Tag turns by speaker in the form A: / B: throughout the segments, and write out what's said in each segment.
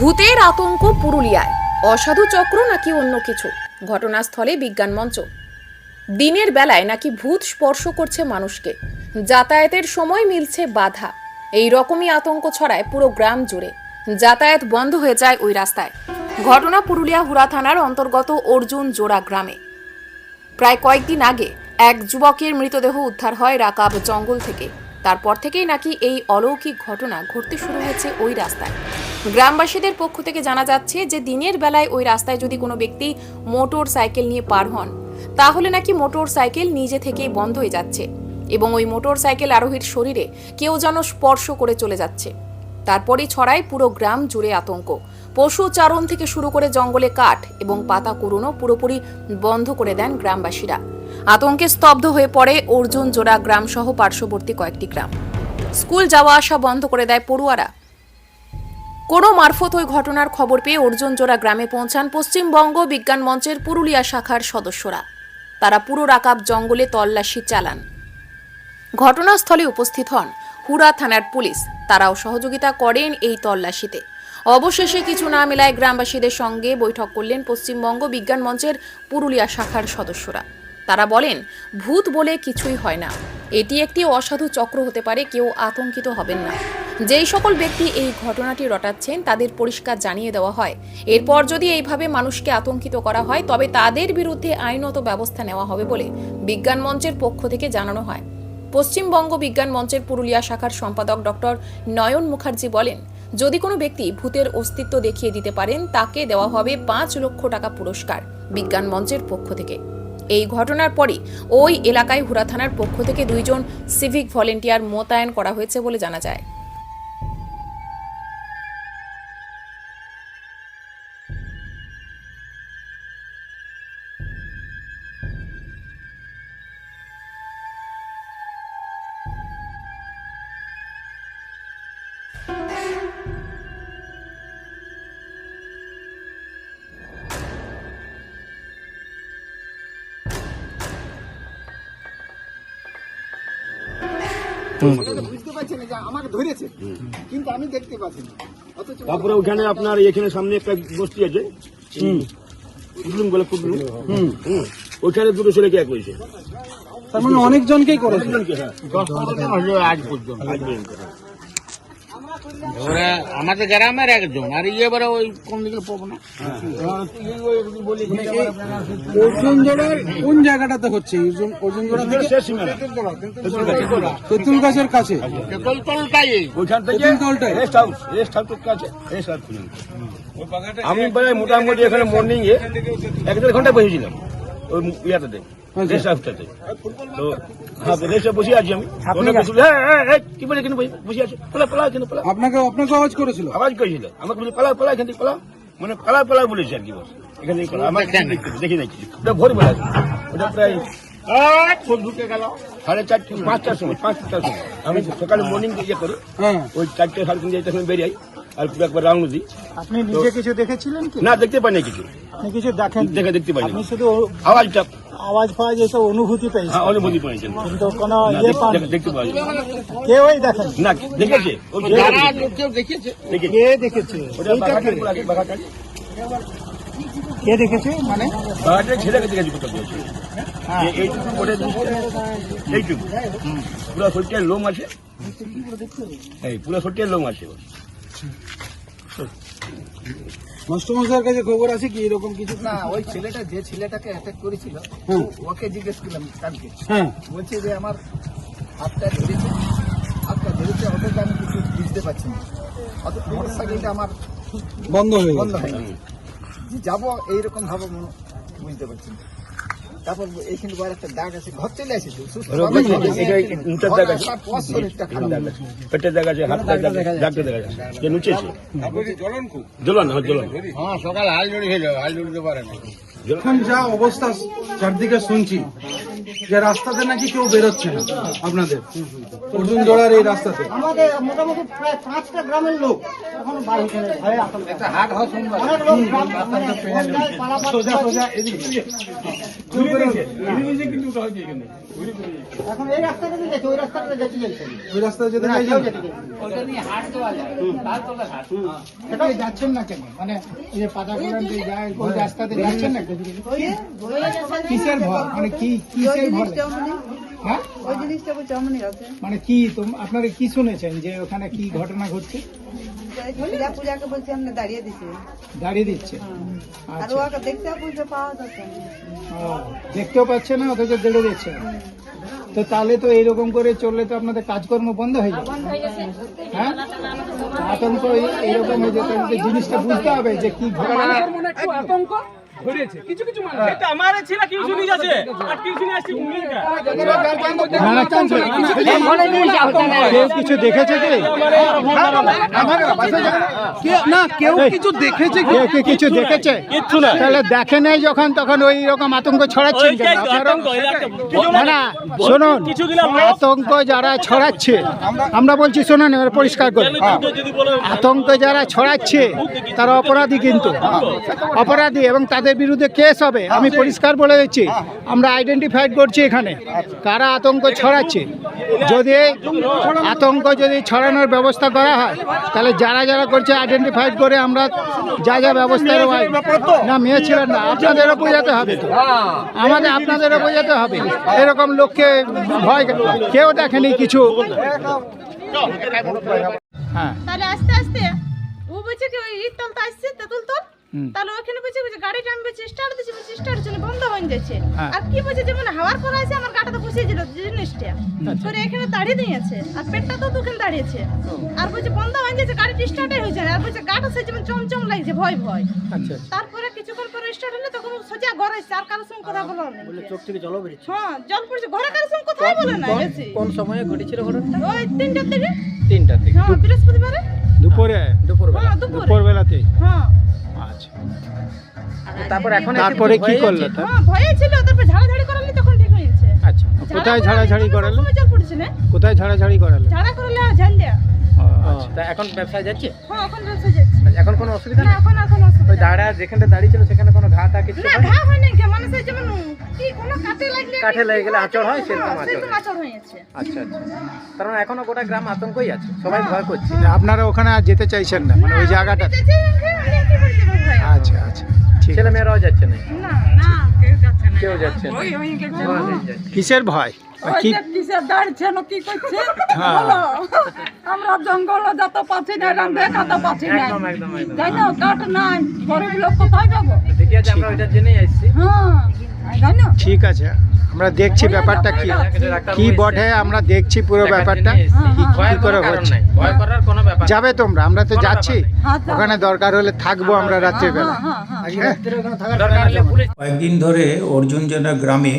A: ভূতের আতঙ্ক পুরুলিয়ায়। অসাধু চক্র নাকি অন্য কিছু? ঘটনাস্থলে বিজ্ঞান মঞ্চ। দিনের বেলায় নাকি ভূত স্পর্শ করছে মানুষকে। যাতায়াতের সময় মিলছে বাধা। এই রকমই আতঙ্ক ছড়ায় পুরো গ্রাম জুড়ে। যাতায়াত বন্ধ হয়ে যায় ওই রাস্তায়। ঘটনা পুরুলিয়া হুরা থানার অন্তর্গত অর্জুন জোড়া গ্রামে। প্রায় কয়েকদিন আগে এক যুবকের মৃতদেহ উদ্ধার হয় রাকাব জঙ্গল থেকে। তারপর থেকেই নাকি এই অলৌকিক ঘটনা ঘটতে শুরু হয়েছে ওই রাস্তায়। গ্রামবাসীদের পক্ষ থেকে জানা যাচ্ছে যে দিনের বেলায় ওই রাস্তায় যদি কোনো ব্যক্তি মোটর সাইকেল নিয়ে পার হন, তাহলে নাকি মোটর সাইকেল নিজে থেকেই বন্ধ হয়ে যাচ্ছে এবং ওই মোটর সাইকেল আরোহীর শরীরে কেউ যেন স্পর্শ করে চলে যাচ্ছে। তারপরেই ছড়ায় পুরো গ্রাম জুড়ে আতঙ্ক। পশু চারণ থেকে শুরু করে জঙ্গলে কাঠ এবং পাতা কুড়োনো পুরোপুরি বন্ধ করে দেন গ্রামবাসীরা। আতঙ্কে স্তব্ধ হয়ে পড়ে অর্জুন জোড়া গ্রাম সহ পার্শ্ববর্তী কয়েকটি গ্রাম। স্কুল যাওয়া আসা বন্ধ করে দেয় পড়ুয়ারা। কোনো মারফত ওই ঘটনার খবর পেয়ে অর্জুন জোড়া গ্রামে পৌঁছান পশ্চিমবঙ্গ বিজ্ঞান মঞ্চের পুরুলিয়া শাখার সদস্যরা। তারা পুরো রাকাব জঙ্গলে তল্লাশি চালান। ঘটনাস্থলে উপস্থিত হন। হুরা থানার পুলিশ। তারাও সহযোগিতা করেন এই তল্লাশিতে। অবশেষে কিছু না মেলায় গ্রামবাসীদের সঙ্গে বৈঠক করলেন পশ্চিমবঙ্গ বিজ্ঞান মঞ্চের পুরুলিয়া শাখার সদস্যরা। তারা বলেন, ভূত বলে কিছুই হয় না। এটি একটি অসাধু চক্র হতে পারে, কেউ আতঙ্কিত হবেন না। যেই সকল ব্যক্তি এই ঘটনাটি রটাচ্ছেন, তাদের পরিষ্কার জানিয়ে দেওয়া হয়। এরপর যদি এইভাবে মানুষকে আতঙ্কিত করা হয়, তবে তাদের বিরুদ্ধে আইনত ব্যবস্থা নেওয়া হবে বলে বিজ্ঞান মঞ্চের পক্ষ থেকে জানানো হয়। পশ্চিমবঙ্গ বিজ্ঞান মঞ্চের পুরুলিয়া শাখার সম্পাদক ডক্টর নয়ন মুখার্জি বলেন, যদি কোনো ব্যক্তি ভূতের অস্তিত্ব দেখিয়ে দিতে পারেন, তাকে দেওয়া হবে পাঁচ লক্ষ টাকা পুরস্কার বিজ্ঞান মঞ্চের পক্ষ থেকে। এই ঘটনার পরে ওই এলাকায় হুরা থানার পক্ষ থেকে দুইজন সিভিক ভলেন্টিয়ার মোতায়েন করা হয়েছে বলে জানা যায়।
B: বুঝতে পারছি না যে আমাকে ধরেছে। কিন্তু আমি দেখতে পাচ্ছি না।
C: তারপরে ওখানে আপনার এখানে সামনে একটা গোষ্ঠী আছে কুটলুম বলে কুটলুম। ওইখানে দুটো ছেলেকে এক হয়েছে।
D: তার মানে অনেকজনকেই করেছে।
C: হ্যাঁ।
E: আজ পর্যন্ত।
C: আজ পর্যন্ত, হ্যাঁ।
E: ওরা আমাদের গ্রামের একজন আর ইয়ে এবারে ওই কোন দিকে পাবো না?
D: অর্জুন জোড়ার কোন জায়গাটাতে হচ্ছে? অর্জুন অর্জুন জোড়া থেকে? তেঁতুল গাছের কাছে।
C: ওইখান থেকে রেস্ট হাউস রেস্ট হাউসের কাছে রেস্ট হাউস আমি প্রায় মোটামুটি এখানে মর্নিং এ এক দেড় ঘণ্টা বসেছিলাম ওই ইয়াটাতে। তো হ্যাঁ বসে আছি আমি। "হ্যাঁ, হ্যাঁ, হ্যাঁ, কি বলে কেন বসে- বসে আছো। পালা পালা কেন পালা
D: আপনাকে আপনাকে আওয়াজ করেছিল।
C: আওয়াজ করেছিল। আমাকে বলে পালা পালা এখান থেকে পালা মানে পালা পালা বলেছে আর কি বস। এখান থেকে পালা আমার দেখি নাকি ওটা ভোরবেলা ওটা প্রায়
E: ঢুকে গেল।
C: সাড়ে চারটে পাঁচটার সময় পাঁচটার সময়। আমি সকালে মর্নিং ইয়ে করি
D: হ্যাঁ।
C: ওই চারটে সাড়ে তিনটে তখন বেরিয়ে আর পুরো একবার রাউন্ড দিই।
B: আপনি নিজে কিছু দেখেছিলেন কি?
C: না দেখতে পাই না কিছু।
B: আপনি কিছু দেখেন
C: দেখে দেখতে পাই না
B: আপনি শুধু
C: আওয়াজটা
B: আওয়াজ পাওয়া যেত অনুভূতি পেয়েছেন
C: অনুভূতি অনুমতি পাইছেন
B: কিন্তু কোনো ইয়ে পান
C: দেখ- দেখতে পাই
B: কেউই দেখেন।
C: না দেখেছে? ওই
E: দেখেছে?
B: কে দেখেছে? কে? দেখেছে? মানে?
C: বাঘাটার ছেলেকে দেখেছি কোথাও বলছে। এ- এইটুকু করে দিচ্ছে, এইটুকু। পুরো শরীরটার লোম আছে। এই পুরো শরীরটার লোম আছে।
D: মাস্টারমশাইয়ের কাছে খবর আছে কি এরকম কিছু?
B: না ওই ছেলেটা যে ছেলেটাকে অ্যাটাক করেছিল ওকে জিজ্ঞেস করলাম কালকে।
D: হ্যাঁ।
B: বলছে যে আমার হাতটা ধরেছে হাতটা ধরেছে অতটা আমি কিছু বুঝতে পারছি না। অত মোটর সাইকেলটা আমার
D: বন্ধ হয়ে
B: বন্ধ হয়ে যাব এইরকম ভাবে বুঝতে পারছি না। তারপর এইখানে বড় একটা দাগ আছে ঘর চলে আসে
C: ওরা বলছে যে এটা উঁচার দাগ আছে।
B: শরীরটা খারাপ
C: দাগ আছে। পেটের দাগ আছে হাতের দাগ আছে দাগটা দেখা যাচ্ছে যে নুচেছে? জ্বলন হ্যাঁ জ্বলন।
E: হ্যাঁ সকাল হাল জড়ি হয়ে যাবে হাল জড়িতে পারে না।
D: এখন যা অবস্থা চারদিকে শুনছি যে রাস্তাতে নাকি কেউ বেরোচ্ছে না আপনাদের। অর্জুন জোড়ার এই রাস্তাতে।
F: আমাদের মোটামুটি প্রায় পাঁচটা গ্রামের লোক এখন বাড়ি গ্রাম মানে
D: সোজা সোজা
F: এখন। এই রাস্তাটা দিয়ে ওই রাস্তাটা যেতে চাইছে
D: যেতে।
B: সেটাই যাচ্ছেন না কেন? মানে এই যে পাতা যায় ওই রাস্তাতে যাচ্ছেন না কিসের মানে কি কিসের হ্যাঁ?
G: ওই জিনিসটা বলছে অমনি আছে।
B: মানে কি আপনারা কি শুনেছেন যে ওখানে কি ঘটনা ঘটছে?
G: পূজাকে বলছে আমরা দাঁড়িয়ে দিছি।
B: দাঁড়িয়ে দিচ্ছে।
G: আর
B: আচ্ছা।
G: ওকে দেখতে বলছে পাওয়া যাচ্ছে
B: দেখতেও পাচ্ছে না অথচ দেড়ে দিচ্ছে। তো তাহলে তো এইরকম করে চললে তো আপনাদের কাজকর্ম বন্ধ হয়ে যাবে। হ্যাঁ আতঙ্ক এই- এইরকম হয়ে যেতে জিনিসটা বুঝতে হবে যে কি ঘটনা।
D: কেউ কিছু দেখেছে কি কে- না কেউ কিছু দেখেছে কি
H: কেউ কি কিছু দেখেছে তাহলে দেখে নেই যখন তখন ওই রকম আতঙ্ক ছড়াচ্ছে না না শুনুন আতঙ্ক যারা ছড়াচ্ছে আমরা বলছি শুনুন এবার পরিষ্কার করে আতঙ্ক যারা ছড়াচ্ছে তারা অপরাধী কিন্তু অপরাধী এবং তাদের বিরুদ্ধে কেস হবে আমি পরিষ্কার বলে দিচ্ছি। আমরা আইডেন্টিফাইড করছি এখানে। কারা আতঙ্ক ছড়াচ্ছে? যদি আতঙ্ক যদি ছড়ানোর ব্যবস্থা করা হয় তাহলে যারা যারা করছে আইডেন্টিফাইড করে আমরা যা যা ব্যবস্থা নেওয়া না মেয়ে ছিলেন না আপনাদেরও বোঝাতে হবে তো। আমাদের আপনাদেরও বোঝাতে হবে। এরকম লোককে ভয় কেউ দেখেনি কিছু। হ্যাঁ।
I: তাহলে আস্তে আস্তে। ও বলছে কি ওই ইট তলতে আসছে তেঁতুল তল? তাহলে ওখানে বলছে বলছে গাড়িটা আমি বলছি স্টার্ট দিচ্ছি বলছি স্টার্ট হচ্ছে না, বন্ধ হয়ে যাচ্ছে।
H: হ্যাঁ।
I: আর কি বলছে যেমন হাওয়ার পর আছে আমার গাটাতে বসিয়ে ছিল জিনিসটা। তোর এখানে দাঁড়িয়ে দিয়েছে আর পেটটা তো দোকান দাঁড়িয়েছে। আর বলছে বন্ধ হয়ে যাচ্ছে গাড়িটা স্টার্টই হয়েছে না। আর বলছে গাটা সে যেমন চমচম লাগছে ভয় ভয়।
H: আচ্ছা
I: তারপরে কিছুক্ষণ পরে স্টার্ট হলে তখন সোজা ঘরে এসছে আর কারোর সঙ্গে কথা বলো না
F: চোখ থেকে জল বেরিয়েছে
I: হ্যাঁ জল পড়ছে ঘরে কারোর সঙ্গে কথাই বলে না
F: কোন সময়ে ঘটেছিল ঘটনাটা
I: ওই তিনটার থেকে
F: তিনটা থেকে
I: হ্যাঁ বৃহস্পতিবারে।
H: দুপুরে।
F: দুপুর
I: হ্যাঁ দুপুরে।
H: দুপুরবেলাতে
I: হ্যাঁ।
H: আচ্ছা
F: তারপর এখন
H: তারপরে কি করল
I: হ্যাঁ ভয়ে ছিল তারপর ঝাড়াঝাড়ি করালে তখন ঠিক হয়েছে
H: আচ্ছা কোথায় ঝাড়াঝাড়ি করালো?
I: সময় জল পড়ছে না।
H: কোথায় ঝাড়াঝাড়ি করালো?
I: ঝাড়া করলে
H: আচ্ছা।
F: তা এখন ব্যবসায় যাচ্ছে?
I: হ্যাঁ এখন ব্যবসা যাচ্ছে।
F: এখন কোনো অসুবিধা
I: না
F: নেই?
I: এখন এখন অসুবিধা
F: ওই দাঁড়া যেখানে দাঁড়িয়ে ছিল সেখানে কোনো ঘা টা কিছু
I: না
F: হয়?
I: না হয় মানে সেই যেমন কি কোনো কাটে লাগলে
F: কাঠে লেগে গেলে আচর হয়, সেরকম আচর
I: সেরকম আচর হয়েছে।
F: আচ্ছা আচ্ছা। কারণ এখনও গোটা গ্রাম আতঙ্কই আছে সবাই ভয় করছে।
H: আপনারা ওখানে আর যেতে চাইছেন না মানে ওই জায়গাটা?
I: যেতে আমি কি করে যাব ভাই?
H: আচ্ছা আচ্ছা।
F: ছেলে মেয়েরাও যাচ্ছে না?
I: কেউ যাচ্ছে না।
H: কিসের ভয়? হ্যাঁ।
G: আমরা জঙ্গল যত না না তাই না কাঠ নাই গরিব লোক কোথায় যাব হ্যাঁ
H: ঠিক আছে। আমরা দেখছি ব্যাপারটা কি? কি বটে? আমরা দেখছি পুরো ব্যাপারটা। কি- করে হচ্ছে?
F: ভয় করার কোনো ব্যাপার
H: যাবে তোমরা আমরা তো যাচ্ছি।
G: হ্যাঁ।
H: ওখানে দরকার হলে থাকব আমরা রাত্রিবেলা
G: হ্যাঁ হ্যাঁ
F: পুলিশ
J: কয়েকদিন ধরে অর্জুনজনা গ্রামে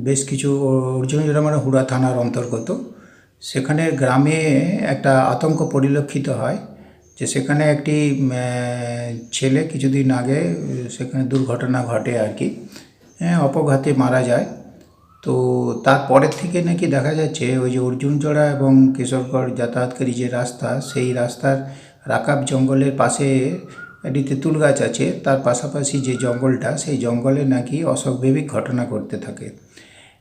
J: বেশ কিছু অর্জুনজনা মানে হুড়া থানার অন্তর্গত। সেখানে গ্রামে একটা আতঙ্ক পরিলক্ষিত হয় যে সেখানে একটি ছেলে কিছুদিন আগে সেখানে দুর্ঘটনা ঘটে আর কি। হ্যাঁ অপঘাতে মারা যায়। তো তারপরের থেকে নাকি দেখা যাচ্ছে, ওই যে অর্জুনজোড়া এবং কিশোরগড় যাতায়াতকারী যে রাস্তা, সেই রাস্তার রাকাব জঙ্গলের পাশে একটি তেঁতুল গাছ আছে। তার পাশাপাশি যে জঙ্গলটা, সেই জঙ্গলে নাকি অস্বাভাবিক ঘটনা ঘটতে থাকে।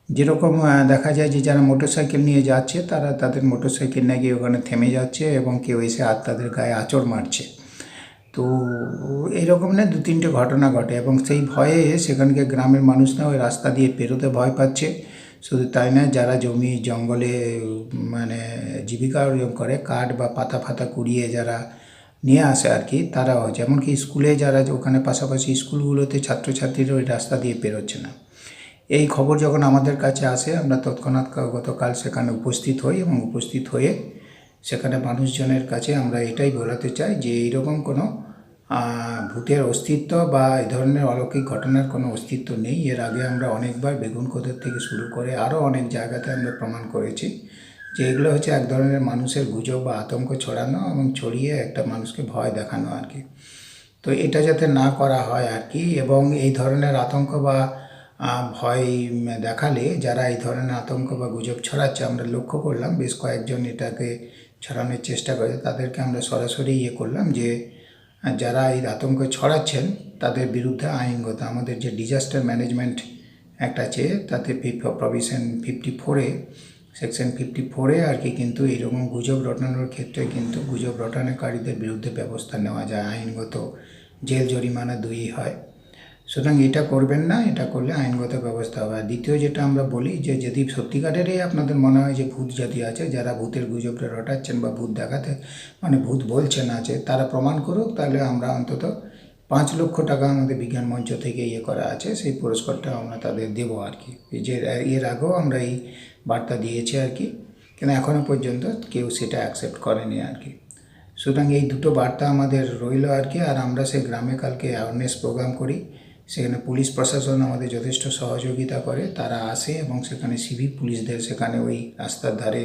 J: যেরকম দেখা যায় যে যারা মোটরসাইকেল নিয়ে যাচ্ছে, তারা তাদের মোটরসাইকেল নাকি ওখানে থেমে যাচ্ছে এবং কেউ এসে আর তাদের গায়ে আঁচড় মারছে। তো এইরকম না দু তিনটে ঘটনা ঘটে এবং সেই ভয়ে সেখানকার গ্রামের মানুষরা ওই রাস্তা দিয়ে পেরোতে ভয় পাচ্ছে। শুধু তাই না, যারা জমি জঙ্গলে মানে জীবিকা অর্জন করে, কাঠ বা পাতা ফাতা কুড়িয়ে যারা নিয়ে আসে আর কি তারাও যেমন কি স্কুলে যারা ওখানে পাশাপাশি স্কুলগুলোতে ছাত্রছাত্রীরা ওই রাস্তা দিয়ে পেরোচ্ছে না। এই খবর যখন আমাদের কাছে আসে, আমরা তৎক্ষণাৎ গতকাল সেখানে উপস্থিত হই এবং উপস্থিত হয়ে সেখানে মানুষজনের কাছে আমরা এটাই বলাতে চাই যে এইরকম কোনো ভূতের অস্তিত্ব বা এই ধরনের অলৌকিক ঘটনার কোনো অস্তিত্ব নেই। এর আগে আমরা অনেকবার বেগুন কোদের থেকে শুরু করে আরও অনেক জায়গাতে আমরা প্রমাণ করেছি যে এগুলো হচ্ছে এক ধরনের মানুষের গুজব বা আতঙ্ক ছড়ানো এবং ছড়িয়ে একটা মানুষকে ভয় দেখানো আর কি। তো এটা যাতে না করা হয় আর কি এবং এই ধরনের আতঙ্ক বা ভয় দেখালে যারা এই ধরনের আতঙ্ক বা গুজব ছড়াচ্ছে আমরা লক্ষ্য করলাম বেশ কয়েকজন এটাকে ছড়ানোর চেষ্টা করে, তাদেরকে আমরা সরাসরি ইয়ে করলাম যে, যারা এই আতঙ্ক ছড়াচ্ছেন, তাদের বিরুদ্ধে আইনগত, আমাদের যে ডিজাস্টার ম্যানেজমেন্ট একটা আছে, তাতে প্রভিশন ফিফটি ফোরে সেকশন ফিফটি ফোরে আর কি কিন্তু এইরকম গুজব রটানোর ক্ষেত্রে কিন্তু গুজব রটানোকারীদের বিরুদ্ধে ব্যবস্থা নেওয়া যায়। আইনগত জেল জরিমানা দুই হয়। সুতরাং এটা করবেন না, এটা করলে আইনগত ব্যবস্থা হবে। দ্বিতীয় যেটা আমরা বলি যে, যদি সত্যিকারেরই আপনাদের মনে হয় যে ভূত জাতি আছে, যারা ভূতের গুজবটা রটাচ্ছেন বা ভূত দেখাতে মানে ভূত বলছেন আছে, তারা প্রমাণ করুক, তাহলে আমরা অন্তত পাঁচ লক্ষ টাকা আমাদের বিজ্ঞান মঞ্চ থেকে ইয়ে করা আছে, সেই পুরস্কারটা আমরা তাদের দেবো আর কি। যে, এর আগেও আমরা এই বার্তা দিয়েছি আর কি কিন্তু এখনও পর্যন্ত কেউ সেটা অ্যাকসেপ্ট করেনি আর কি। সুতরাং এই দুটো বার্তা আমাদের রইল আর কি, আর আমরা সেই গ্রামে কালকে অ্যাওয়ারনেস প্রোগ্রাম করি। সেখানে পুলিশ প্রশাসন আমাদের যথেষ্ট সহযোগিতা করে, তারা আসে এবং সেখানে সিভিক পুলিশদের সেখানে ওই রাস্তার ধারে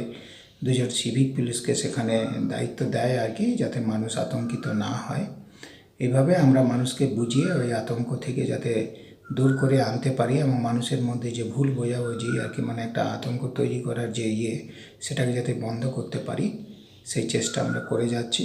J: দুজন সিভিক পুলিশকে সেখানে দায়িত্ব দেয় আর কি, যাতে মানুষ আতঙ্কিত না হয়। এভাবে আমরা মানুষকে বুঝিয়ে ওই আতঙ্ক থেকে যাতে দূর করে আনতে পারি এবং মানুষের মধ্যে যে ভুল বোঝাবুঝি আর কি মানে একটা আতঙ্ক তৈরি করার যে ইয়ে সেটাকে যাতে বন্ধ করতে পারি, সেই চেষ্টা আমরা করে যাচ্ছি।